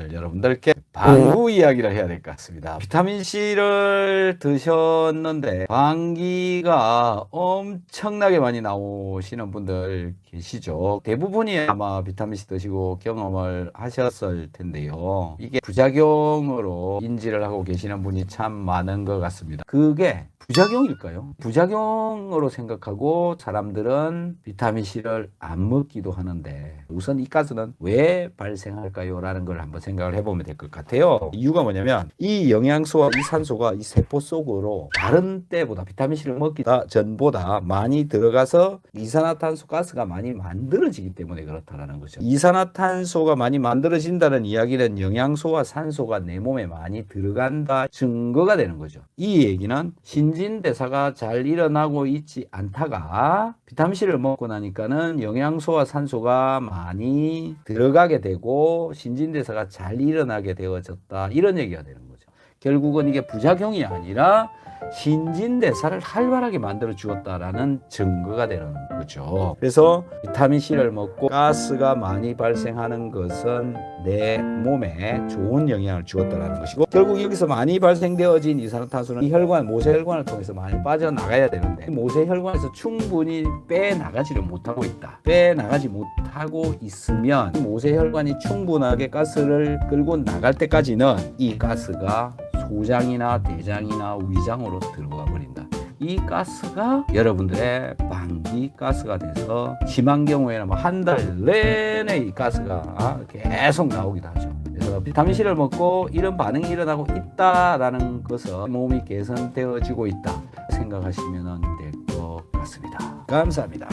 오늘 여러분들께 방구 이야기를 해야 될 것 같습니다. 비타민 C를 드셨는데 방귀가 엄청나게 많이 나오시는 분들 계시죠. 대부분이 아마 비타민 C 드시고 경험을 하셨을 텐데요. 이게 부작용으로 인지를 하고 계시는 분이 참 많은 것 같습니다. 그게 부작용일까요? 부작용으로 생각하고 사람들은 비타민 C를 안 먹기도 하는데 우선 이 가스는 왜 발생할까요? 라는 걸 한번 생각 을 해보면 될 것 같아요. 이유가 뭐냐면 이 영양소와 이 산소가 이 세포 속으로 다른 때보다 비타민 C를 먹기 전보다 많이 들어가서 이산화탄소 가스가 많이 만들어지기 때문에 그렇다라는 거죠. 이산화탄소가 많이 만들어진다는 이야기는 영양소와 산소가 내 몸에 많이 들어간다 증거가 되는 거죠. 이 얘기는 신진대사가 잘 일어나고 있지 않다가 비타민 C를 먹고 나니까는 영양소와 산소가 많이 들어가게 되고 신진대사가 잘 일어나게 되어졌다 이런 얘기가 되는 거죠. 결국은 이게 부작용이 아니라 신진대사를 활발하게 만들어 주었다라는 증거가 되는 거죠. 그래서 비타민 C를 먹고 가스가 많이 발생하는 것은 내 몸에 좋은 영향을 주었다라는 것이고 결국 여기서 많이 발생되어진 이산화탄소는 이 혈관, 모세혈관을 통해서 많이 빠져나가야 되는데 이 모세혈관에서 충분히 빼나가지를 못하고 있다. 빼나가지 못하고 있으면 이 모세혈관이 충분하게 가스를 끌고 나갈 때까지는 이 가스가 소장이나 대장이나 위장으로 들어가 버린다. 이 가스가 여러분들의 방귀 가스가 돼서 심한 경우에는 뭐 한 달 내내 이 가스가 계속 나오기도 하죠. 그래서 비타민 C를 먹고 이런 반응이 일어나고 있다라는 것은 몸이 개선되어지고 있다 생각하시면 될 것 같습니다. 감사합니다.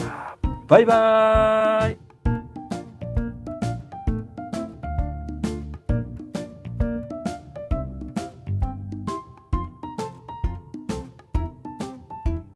바이바이.